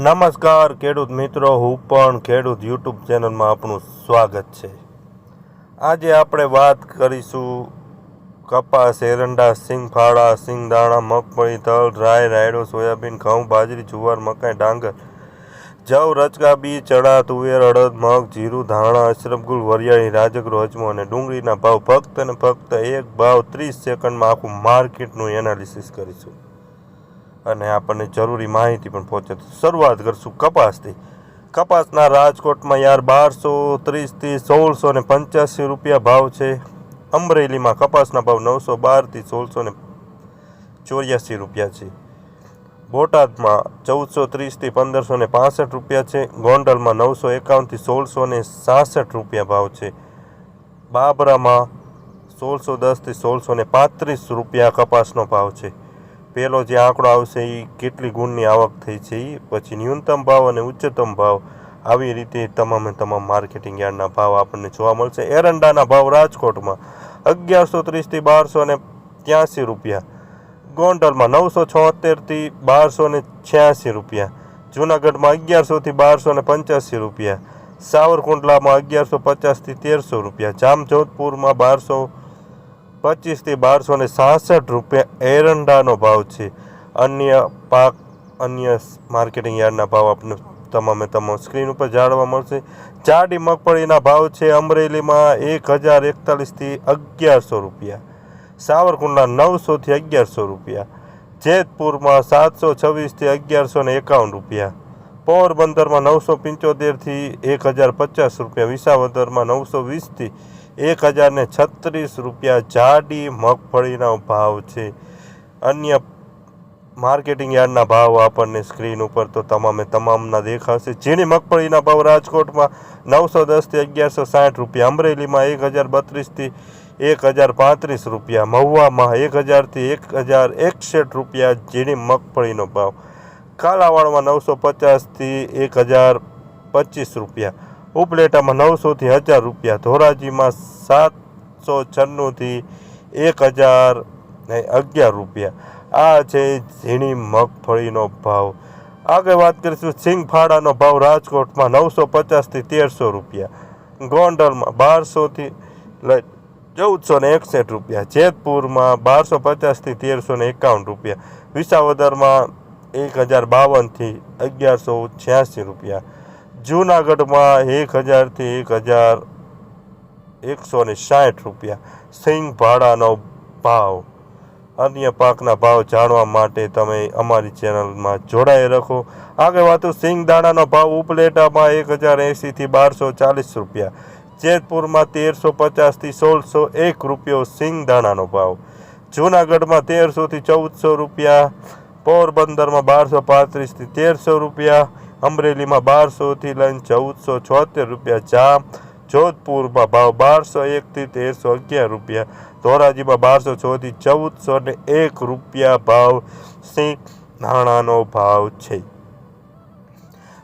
નમસ્કાર, ખેડૂત મિત્રો. હું પણ ખેડૂત યુટ્યુબ ચેનલમાં આપનું સ્વાગત છે. આજે આપણે વાત કરીશું કપાસ, એરંડા, સિંગફાળા, સિંગદાણા, મગફળી, તલ રાય રાયડો, સોયાબીન, ઘઉં, બાજરી, જુવાર, મકાઈ, ડાંગર, જવ રચકા બી, ચણા, તુવેર, અડદ, મગ, જીરું, ધાણા અશરફગુલ વરિયાળી રાજગરો અજમો અને ડુંગળીના ભાવ ફક્ત અને ફક્ત એક ભાવ ત્રીસ સેકન્ડમાં આખું માર્કેટનું એનાલિસિસ કરીશું. અને આપણને જરૂરી માહિતી પણ પહોંચે. શરૂઆત કરશું કપાસથી. કપાસના રાજકોટમાં યાર બારસો ત્રીસથી સોળસો ને પંચ્યાસી રૂપિયા ભાવ છે. અમરેલીમાં કપાસના ભાવ નવસો બારથી સોળસો ને ચોર્યાસી રૂપિયા છે. બોટાદમાં ચૌદસો ત્રીસથી પંદરસો ને પાસઠ રૂપિયા છે. ગોંડલમાં નવસો એકાવનથી સોળસો ને સાસઠ રૂપિયા ભાવ છે. બાબરામાં સોળસો દસથી સોળસો ને પાંત્રીસ રૂપિયા કપાસનો ભાવ છે. પહેલો જે આંકડો આવશે એ કેટલી ગુણની આવક થઈ છે એ પછી ન્યૂનતમ ભાવ અને ઉચ્ચતમ ભાવ. આવી રીતે તમામે તમામ માર્કેટિંગ યાર્ડના ભાવ આપણને જોવા મળશે. એરંડાના ભાવ રાજકોટમાં અગિયારસો ત્રીસથી બારસો ને ત્યાંસી રૂપિયા. ગોંડલમાં નવસો છોતેરથી બારસો ને છ્યાસી રૂપિયા. જુનાગઢમાં અગિયારસોથી બારસો ને પંચ્યાસી રૂપિયા. સાવરકુંડલામાં અગિયારસો પચાસથી તેરસો રૂપિયા. જામજોધપુરમાં બારસો પચીસથી બારસો ને સાસઠ રૂપિયા એરંડાનો ભાવ છે. અન્ય પાક, અન્ય માર્કેટિંગ યાર્ડના ભાવ આપણને તમામે તમામ સ્ક્રીન ઉપર જાણવા મળશે. જાડી મગફળીના ભાવ છે અમરેલીમાં એક હજાર એકતાલીસથી અગિયારસો રૂપિયા. સાવરકુંડલા નવસોથી અગિયારસો રૂપિયા. જેતપુરમાં સાતસો છવ્વીસથી અગિયારસો ને એકાવન રૂપિયા. પોરબંદરમાં નવસો પંચોતેરથી એક હજાર પચાસ રૂપિયા. વિસાવદરમાં નવસો વીસથી એક હજાર ને છત્રીસ રૂપિયા જાડી મગફળીના ભાવ છે. અન્ય માર્કેટિંગ યાર્ડના ભાવ આપણને સ્ક્રીન ઉપર તો તમામે તમામના દેખાશે. ઝીણી મગફળીના ભાવ રાજકોટમાં નવસો દસથી અગિયારસો સાઠ રૂપિયા, અમરેલીમાં એક હજાર બત્રીસથી એક હજાર પાંત્રીસ રૂપિયા, મહુવામાં એક હજારથી એક હજાર એકસઠ રૂપિયા ઝીણી મગફળીનો ભાવ. કાલાવાડમાં નવસો પચાસથી એક હજાર પચીસ રૂપિયા. ઉપલેટામાં નવસોથી હજાર રૂપિયા, ધોરાજીમાં સાતસો છન્નુંથી એક હજાર અગિયાર રૂપિયા. આ છે ઝીણી મગફળીનો ભાવ. આગળ વાત કરીશું સિંગફાળાનો ભાવ રાજકોટમાં નવસો પચાસથી તેરસો રૂપિયા. ગોંડલમાં બારસોથી લઈ ચૌદસો ને એકસઠ રૂપિયા. જેતપુરમાં બારસો પચાસથી તેરસો ને એકાવન રૂપિયા. વિસાવદરમાં એક હજાર બાવનથી અગિયારસો છ્યાસી રૂપિયા. જૂનાગઢમાં એક હજારથી એક હજાર એકસો ને સાઠ રૂપિયા સિંગ ભાડાનો ભાવ. અન્ય પાકના ભાવ જાણવા માટે તમે અમારી ચેનલમાં જોડાઈ રાખો. આગળ વાતો સિંગ દાણાનો ભાવ ઉપલેટામાં એક હજાર એંશીથી બારસો ચાલીસ રૂપિયા. જેતપુરમાં તેરસો પચાસથી સોળસો એક રૂપિયો સિંગ દાણાનો ભાવ. જૂનાગઢમાં તેરસોથી ચૌદસો રૂપિયા. પોરબંદરમાં બારસો પાંત્રીસથી તેરસો રૂપિયા. અમરેલીમાં બારસોથી લઈને ચૌદસો છોતેર રૂપિયા ચા જોધપુરમાં ભાવ બારસો એકથી તેરસો અગિયાર રૂપિયા. ધોરાજીમાં બારસો છથી ચૌદસો ને એક રૂપિયા ભાવ સિંહ નાણાંનો ભાવ છે.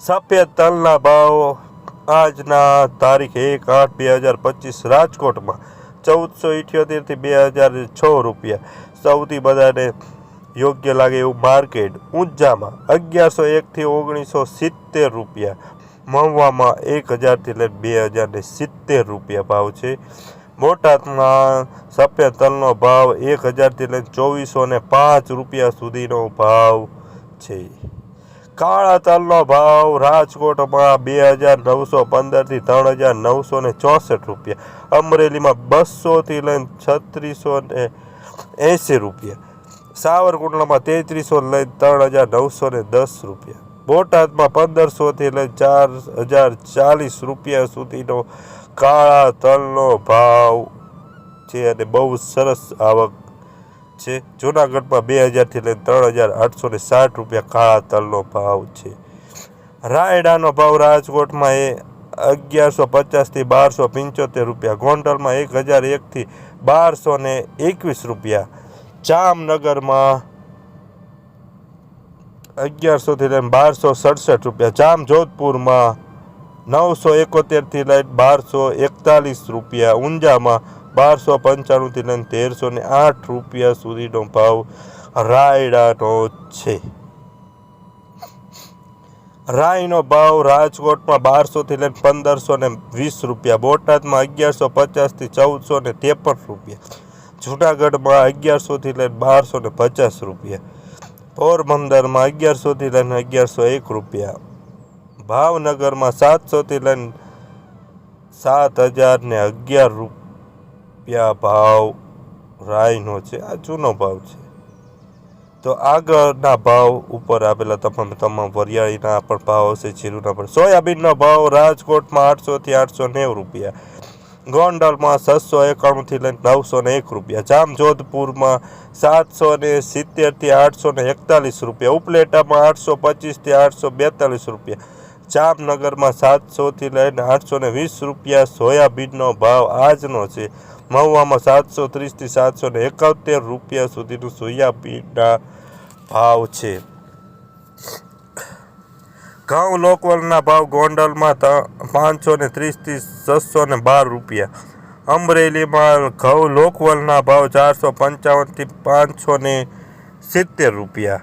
સફેદ તલના ભાવ આજના તારીખ એક આઠ બે હજાર પચીસ રાજકોટમાં ચૌદસો ઇઠ્યોતેરથી બે હજાર છ રૂપિયા. સૌથી બધાને યોગ્ય લાગે એવું માર્કેટ ઊંચામાં અગિયારસો એકથી ઓગણીસો સિત્તેર રૂપિયા. મહુવામાં એક હજારથી લઈને બે હજારને સિત્તેર રૂપિયા ભાવ છે. બોટાદમાં સફેદ તલનો ભાવ એક હજારથી લઈને ચોવીસો ને પાંચ રૂપિયા સુધીનો ભાવ છે. કાળા તલનો ભાવ રાજકોટમાં બે હજાર નવસો પંદરથી ત્રણ હજાર નવસો ને ચોસઠ રૂપિયા. અમરેલીમાં બસોથી લઈને છત્રીસો ને એંસી રૂપિયા. સાવરકુંડલામાં તેત્રીસો લઈને ત્રણ હજાર નવસો ને દસ રૂપિયા. બોટાદમાં પંદરસોથી લઈને ચાર હજાર ચાલીસ રૂપિયા સુધીનો કાળા તલનો ભાવ છે અને બહુ સરસ આવક છે. જૂનાગઢમાં બે હજારથી લઈને ત્રણ હજાર આઠસો ને સાઠ રૂપિયા કાળા તલનો ભાવ છે. રાયડાનો ભાવ રાજકોટમાં એ અગિયારસો પચાસથી બારસો પંચોતેર રૂપિયા. ગોંડલમાં એક હજાર એકથી બારસો ને એકવીસ રૂપિયા. જામનગરમાં અગિયારસોથી લઈને બારસો સડસઠ રૂપિયા જામ જોધપુરમાં નવસો એકોતેરથી લઈને બારસો એકતાલીસ રૂપિયા, ઊંઝામાં બારસો પંચાણુંથી લઈને તેરસો ને આઠ રૂપિયા સુધીનો ભાવ રાયડાનો છે. રાયનો ભાવ રાજકોટમાં બારસોથી લઈને પંદરસો ને વીસ રૂપિયા, બોટાદમાં અગિયારસો પચાસથી ચૌદસો ને ત્રેપન રૂપિયા. જુનાગઢમાં અગિયારસોથી લઈને બારસો ને પચાસ રૂપિયા. પોરબંદરમાં અગિયારસોથી લઈને અગિયારસો એક રૂપિયા. ભાવનગરમાં સાતસોથી લઈને સાત હજાર ને અગિયાર રૂપિયા ભાવ રાયનો છે. આ જૂનો ભાવ છે. તો આગળના ભાવ ઉપર આપેલા તમામ તમામ વરિયાળીના પણ ભાવ હશે, જીરુના પણ. સોયાબીનનો ભાવ રાજકોટમાં આઠસોથી આઠસો નેવું રૂપિયા. ગોંડલમાં છસો એકાણુંથી લઈને નવસો ને એક રૂપિયા. જામજોધપુરમાં સાતસો ને સિત્તેરથી આઠસો ને એકતાલીસ રૂપિયા. ઉપલેટામાં આઠસો પચીસથી આઠસો બેતાલીસ રૂપિયા. જામનગરમાં સાતસોથી લઈને આઠસો ને વીસ રૂપિયા સોયાબીનનો ભાવ આજનો છે. મહુવામાં સાતસો ત્રીસથી સાતસો ને એકાવતેર રૂપિયા સુધીનું સોયાબીનના ભાવ છે. ઘઉં લોકવલના ભાવ ગોંડલમાં પાંચસો ને ત્રીસથી છસો ને બાર રૂપિયા. અમરેલીમાં ઘઉં લોકવલના ભાવ ચારસો પંચાવનથી પાંચસો ને સિત્તેર રૂપિયા.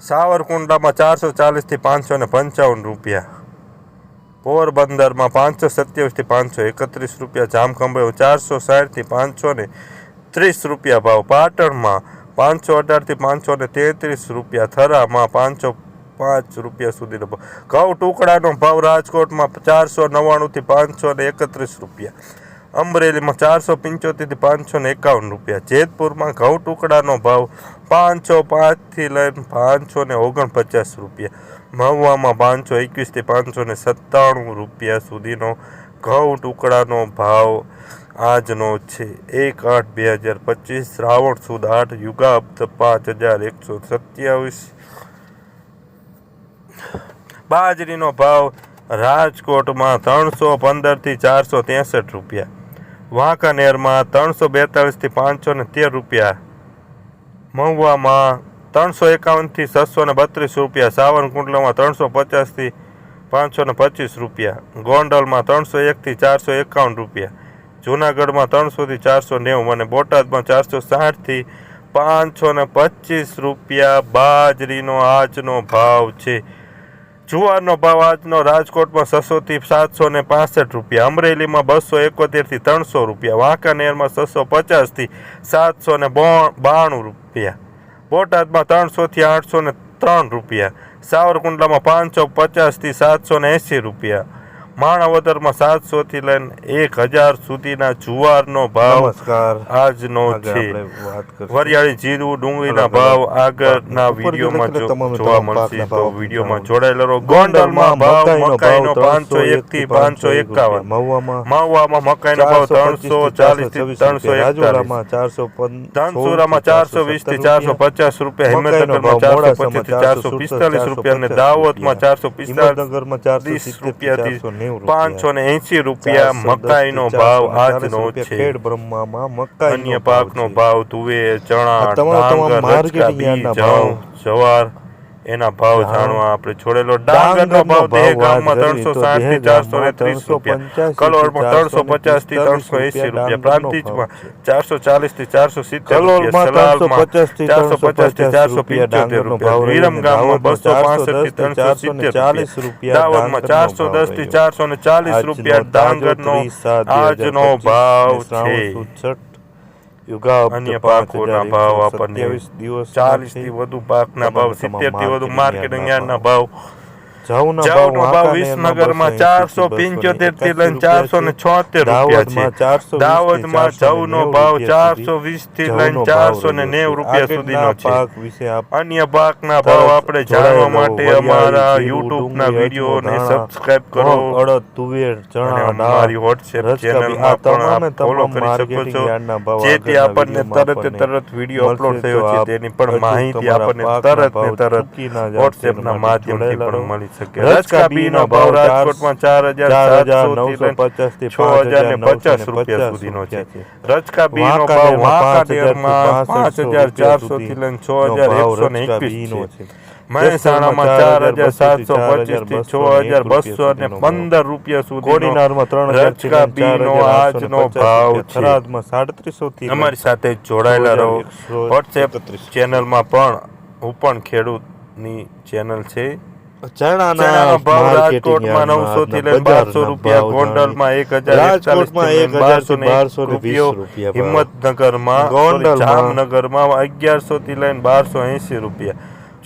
સાવરકુંડલામાં ચારસો ચાલીસથી પાંચસો ને પંચાવન રૂપિયા. પોરબંદરમાં પાંચસો સત્યાવીસથી પાંચસો એકત્રીસ રૂપિયા. જામખંભાળીમાં ચારસો સાઠથી પાંચસો ને ત્રીસ રૂપિયા ભાવ. પાટણમાં પાંચસો અઢારથી પાંચસો ને તેત્રીસ રૂપિયા. થરામાં પાંચસો પાંચ રૂપિયા સુધીનો ભાવ. ઘઉં ટુકડાનો ભાવ રાજકોટમાં ચારસો નવ્વાણુંથી પાંચસો ને એકત્રીસ રૂપિયા. અમરેલીમાં ચારસો પંચોતેરથી પાંચસો ને એકાવન રૂપિયા. જેતપુરમાં ઘઉં ટુકડાનો ભાવ પાંચસો પાંચથી લઈને પાંચસો ને ઓગણપચાસ રૂપિયા. મહુવામાં પાંચસો એકવીસથી પાંચસો ને સત્તાણું રૂપિયા સુધીનો ઘઉં ટુકડાનો ભાવ આજનો છે. એક આઠ બે હજાર પચીસ, શ્રાવણ સુદ આઠ યુગાબ્દ પાંચ હજાર એકસો સત્યાવીસ. બાજરીનો ભાવ રાજકોટમાં ત્રણસો પંદરથી ચારસો ત્રેસઠ રૂપિયા. વાંકાનેરમાં ત્રણસો બેતાળીસથી પાંચસો ને તેર રૂપિયા. મહુવામાં ત્રણસો એકાવનથી છસો ને બત્રીસ રૂપિયા. સાવરકુંડલામાં ત્રણસો પચાસથી પાંચસો ને પચીસ રૂપિયા. ગોંડલમાં ત્રણસો એકથી ચારસો એકાવન રૂપિયા. જુનાગઢમાં ત્રણસોથી ચારસો નેવું અને બોટાદમાં ચારસો સાઠથી પાંચસો ને પચીસ રૂપિયા બાજરીનો આજનો ભાવ છે. જુવારનો ભાવ આજનો રાજકોટમાં છસોથી સાતસો ને પાસઠ રૂપિયા, અમરેલીમાં બસો એકોતેરથી ત્રણસો રૂપિયા, વાંકાનેરમાં છસો પચાસથી સાતસો ને બાણું રૂપિયા, બોટાદમાં ત્રણસોથી આઠસો ને ત્રણ રૂપિયા, સાવરકુંડલામાં પાંચસો પચાસથી સાતસો ને એંસી રૂપિયા માણાવદરમાં સાતસોથી લઈને એક હજાર સુધીના જુવારનો ભાવ આજનો છે. વરિયાળી જીરું ડુંગળીના ભાવ આગળના વિડીયોમાં જોવા મળશે તો વિડીયોમાં જોડાયેલો રહો. ગોંડલમાં ભાવ મકાઈનો પાંચસો એકથી પાંચસો એકાવન. મહુવામાં મકાઈનો ભાવ ત્રણસો ચાલીસથી ત્રણસો એકતાલીસ. ચારસો ધનસુરામાં ચારસો વીસથી ચારસો પચાસ રૂપિયા. હિંમતનગરમાં ચારસો પચીસથી ચારસો પિસ્તાલીસ રૂપિયા અને દાહોદમાં ચારસો પિસ્તાલીસ. રૂપિયા થી પાંચસો ને એસી રૂપિયા મકાઈનો ભાવ આજનો છે. ખેડ બ્રહ્મામાં મકાઈ અન્ય પાકનો ભાવ તુવેર ચણા ડાંગર જવ જવાર એના ભાવ જાણવા આપણે છોડેલો ડાંગરનો ભાવ દહેગામમાં ગામમાં ત્રણસો સાઠથી ચારસો ને ત્રીસ રૂપિયા. 385 કલોલમાં ત્રણસો પચાસથી ત્રણસો એસી રૂપિયા પ્રાંતિજમાં ચારસો ચાલીસથી ચારસો સિત્તેર રૂપિયા. સલાલમાં 350 થી ચારસો પચાસથી 350 ચારસો રૂપિયા ભાવ રહીને બસો પાસઠથી ત્રણસો સિત્તેર ચાલીસ રૂપિયા રૂપિયા ચારસો દસથી ચારસો ને ચાલીસ રૂપિયા ડાંગરનો આજનો ભાવ છે. સુદ અન્ય પાકોના ભાવ આપણને દિવસ ચાલીસથી વધુ પાકના ભાવ તમામ સિત્તેરથી વધુ યાર્ડના યાર્ડના ભાવ જવનો જવનો ભાવ વિસનગરમાં ચારસો પંચોતેરથી લઈને ચારસો ને છોતેર રૂપિયા છે. દાહોદમાં જવનો ભાવ ચારસો વીસથી લઈને ચારસો ને નેવું રૂપિયા સુધીનો છે. પાક વિશે આપ અન્ય પાકના ભાવ આપણે જાણવા માટે અમારા યુટ્યુબ ના સબસ્ક્રાઇબ કરો. અડદ તુવેર ચણા અમારી વોટ્સએપ રચકા બી- આ ચેનલમાં પણ ફોલો કરી શકો છો. જેથી આપણને તરત તરત વીડિયો અપલોડ થયો છે તેની પણ માહિતી આપણને તરત ને તરત ચૂકી વોટ્સએપ ના માધ્યમથી પણ મળી શકે રચકા બીનો ભાવ રાજકોટમાં ચાર હજાર હજાર નવસો પચાસથી છ હજાર ને પચાસ રૂપિયા સુધીનો છે. રચકા બીનો ભાવ વાંકાનેરમાં પાંચ હજાર ચારસો થી લઈને છ હજાર એકસો ને એકવીસ છે. મહેસાણામાં ચાર હજાર સાતસો પચીસથી છ હજાર બસો ને પંદર રૂપિયા સુધી કોડીનારમાં ત્રણ રચકા બીનો આજનો ભાવ થરાદમાં સાડત્રીસો થી અમારી સાથે જોડાયેલા રહો. વોટ્સએપ. ચેનલમાં પણ હું પણ ખેડૂતની ચેનલ છે. ચણાના ભાવ રાજકોટમાં નવસો થી લઈને બારસો રૂપિયા ગોંડલમાં એક હજાર રાજકોટમાં એક બારસો ને બારસો રૂપિયા. હિંમતનગરમાં ગોંડલ જામનગરમાં અગિયારસો થી લઈને બારસો એસી રૂપિયા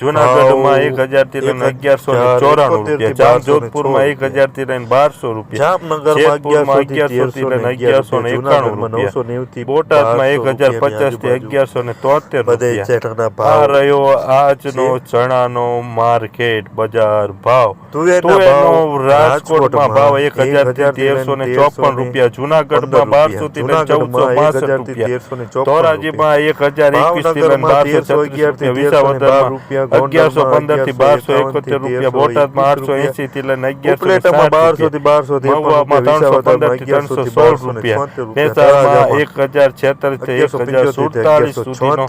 જુનાગઢમાં એક હજારથી લઈને અગિયારસો ને ચોરાણું રૂપિયા બારસો ને એક હજારથી લઈને બારસો રૂપિયા. જેતપુરમાં અગિયારસો થી અગિયારસો થી તેરસો લઈને અગિયારસો ને એકાણું રૂપિયા. બોટાદમાં એક હજાર પચાસથી અગિયારસો ને તોતેર રૂપિયા. આ રહ્યો આજનો ચણાનો માર્કેટ બજાર ભાવ. તુવેરનો રાજકોટમાં ભાવ એક હજારથી તેરસો ને ચોપન રૂપિયા જુનાગઢમાં બારસો થી લઈને ચૌદસો બાસઠ રૂપિયા. ધોરાજીમાં એક હજાર એકવીસથી લઈને બારસો છત્રીસ રૂપિયા વિસાવદરમાં અગિયારસો પંદરથી બારસો એકોતેર રૂપિયા બોટાદમાં આઠસો એસી થી લઈને અગિયારસો બારસો થી બારસો મહુવામાં ત્રણસો પંદરથી ત્રણસો સોળ રૂપિયા. મહેસાણામાં એક હજાર છેતાલીસથી એક હજાર સુડતાલીસ સુધીનો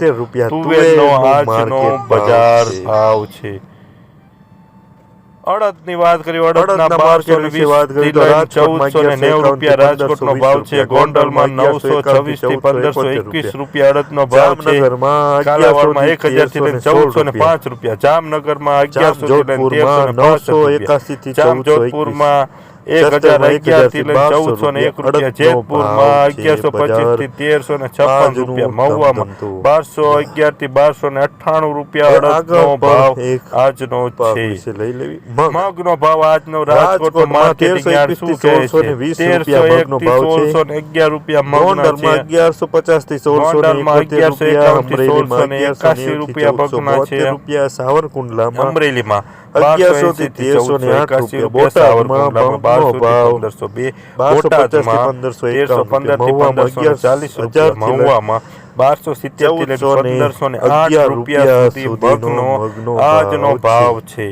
તુવેરનો આજનો બજાર ભાવ છે. અડદની વાત કરી અડદના બારસો કરીએ ચૌદસો ને નેવું રૂપિયા રાજકોટનો ભાવ છે ગોંડલમાં નવસો છવ્વીસથી પંદરસો એકવીસ રૂપિયા. અડદનો ભાવ છે કાલાવાડમાં એક હજારથી લઈને ચૌદસો ને પાંચ રૂપિયા જામનગરમાં અગિયારસો થી લઈને તેરસો ને પાંસઠ રૂપિયા. જામજોધપુરમાં એક હજાર અગિયારથી ચૌદસો ને એક રૂપિયા જેતપુરમાં અગિયારસો પચીસથી તેરસો ને છપ્પન રૂપિયા મહુવામાં. બારસો અગિયારથી બારસો ને અઠ્ઠાણું રૂપિયા અડદનો ભાવ આજનો છે. મગ. મગનો ભાવ આજનો રાજકોટ માર્કેટિંગ યાર્ડ શું કહે છે? તેરસો એક થી સોળસો ને અગિયાર રૂપિયા મગના છે. અગિયારસો પચાસથી સોળસો માં અગિયારસો એકાવનથી સોળસો ને એકાસી રૂપિયા બગના છે. રૂપિયા સાવરકુંડલામાં અમરેલીમાં. અગિયારસો થી તેરસો ને આઠ રૂપિયા બોટાદમાં બારસો ભાવ પંદરસો બે બોટાદમાં પંદરસો તેરસો પંદરથી પંદરસો ચાલીસ હજાર મહુવામાં બારસો લઈને પંદરસો ને અગિયાર રૂપિયા સુધીનો આજનો ભાવ છે.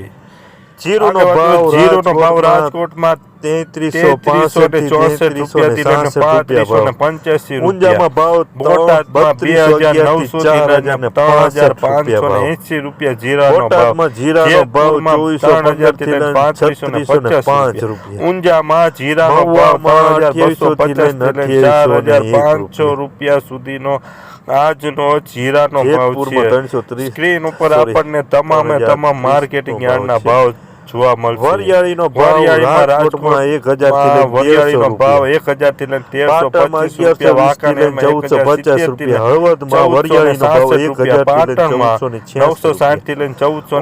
જીરુનો ભાવ જીરુનો ભાવ રાજકોટમાં તેત્રીસો પાસઠ ને ચોસઠ ને પાંત્રીસો ને પંચ્યાસી ઊંઝામાં ભાવ બોટાદમાં બે હજાર નવસો ચાર હજાર ત્રણ હજાર પાંચસો ને એસી રૂપિયા જીરાનો ભાવ. બોટાદમાં જીરાનો ભાવ ચોવીસો હજારથી થી લઈને લઈને પાંત્રીસો ને પચાસ રૂપિયા. રૂપિયા. ઊંઝામાં જીરાનો ભાવ ત્રણ હજાર બસો પચાસથી થી લઈને લઈને ચાર હજાર પાંચસો રૂપિયા. સુધીનો આજનો જીરાનો ભાવ છે. ત્રણસો ત્રીસ. સ્ક્રીન ઉપર આપણને તમામે તમામ માર્કેટિંગ નો યાર્ડના ભાવ જોવા મળશે. વરિયાળીનો ભાવ રાજકોટમાં એક હજારથી વરિયાળીનો ભાવ રૂપિયા એક હજારથી લઈને તેરસો પચીસ રૂપિયા અગિયારસો વીસથી વાંકાનેરમાં લઈને એક ચૌદસો હજાર પચાસ સિત્તેર રૂપિયા. થી લઈને હળવદમાં ચૌદસો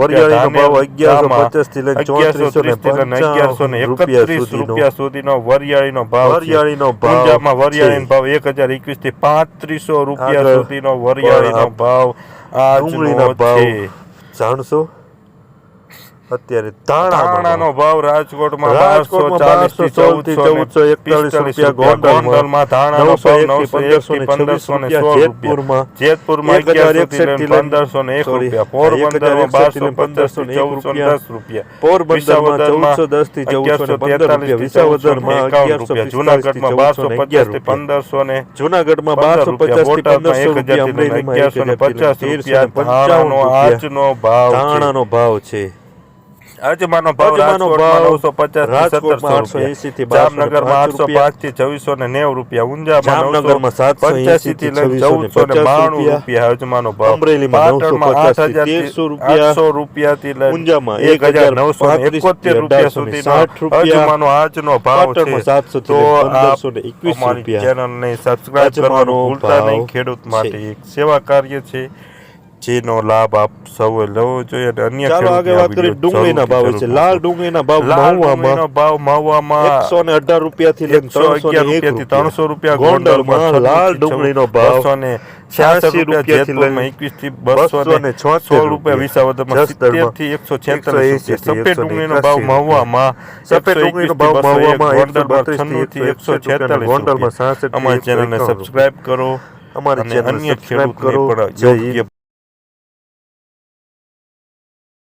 વરિયાળીનો ભાવ અગિયારસો પચાસથી લઈને ને સાઠથી લઈને ચૌદસો ને એકત્રીસ રૂપિયા સુધીનો વરિયાળીનો ભાવ વરિયાળીનો ભાવ ઊંઝામાં વરિયાળીનો ભાવ એક હજાર એકવીસથી પાંત્રીસો રૂપિયા સુધીનો વરિયાળીનો ભાવ આ ડુંગળીનો ભાવ જાણશો? અત્યારે ધાણાનો ભાવ રાજકોટમાં બારસો ચાલીસથી 1200 થી ચૌદસો 1441 રૂપિયા, ગોંડલમાં ધાણાનો ભાવ નવસો પંદરસો ને સોળ જેતપુરમાં જેતપુરમાં અગિયારસો પંદરસો ને એક રૂપિયા. પોરબંદરમાં બારસો પંદરસો પચાસથી 1500 ને ચૌદસો રૂપિયા. દસ રૂપિયા. પોરબંદરમાં ચૌદસો દસથી 1415 તેતાલીસથી વિસાવદરમાં ચૌદસો ને 1145 એકાવનથી 1411 રૂપિયા જુનાગઢમાં બારસો પચાસથી પંદરસો ને જુનાગઢમાં પંદર બારસો પચાસથી પંદરસો રૂપિયા. અમરેલીમાં અગિયારસો ને રૂપિયા ને પચાસ રૂપિયા ધાણાનો આજનો ભાવ ધાણાનો ભાવ છે. અજમાનો ભાવ રાજકોટમાં નવસો પચાસથી રાજકોટમાં સત્તરસો 880 થી જામનગરમાં આઠસો પાંચથી છવ્વીસો ને નેવ રૂપિયા ઊંઝામાં જામનગરમાં 780 પંચ્યાસી થી લઈને ચૌદસો ને બાણું રૂપિયા. અજમાનો ભાવ. અમરેલીમાં પાટણમાં આઠ હજારથી 1300 થી રૂપિયા. આઠસો રૂપિયા થી લઈને ઊંઝામાં એક હજાર નવસો ને 1035 એકોતેર રૂપિયા સુધી 1860 રૂપિયા. અજમાનો આજનો ભાવ છે. સાતસો 700 થી તો આપ 1521 અમારી રૂપિયા. ચેનલને સબસ્ક્રાઇબ કરવાનું ભૂલતા નહીં. ખેડૂત માટે એક સેવા કાર્ય છે. જેનો લાભ આપ સૌએ લેવો જોઈએ અને અન્ય ચાલો આગળ વાત કરીએ. ડુંગળીના ભાવ છે. લાલ ડુંગળીના ભાવ મહુવામાં ભાવ મહુવામાં એકસો ને અઢાર રૂપિયા થી લઈને એકસો ત્રણસો અગિયાર ને એક રૂપિયાથી ત્રણસો રૂપિયા ગોંડલમાં લાલ ડુંગળીનો ભાવ બસો ને છ્યાસી રૂપિયા રૂપિયાથી લઈને એકવીસથી બસો બસો ને ને છોતેર સોળ રૂપિયા વિસાવદરમાં સિત્તેર જસદણમાં થી એકસો છેતાલીસ 180 થી રૂપિયા. સફેદ ડુંગળીનો ભાવ મહુવામાં સફેદ ડુંગળીનો ભાવ મહુવામાં 132 થી થી એકસો 161 છેતાલીસ ગોંડલમાં 66 અમારી ચેનલને સબસ્ક્રાઇબ કરો અમારી ચેનલ અન્ય સબસ્ક્રાઇબ કરો. યોગ્ય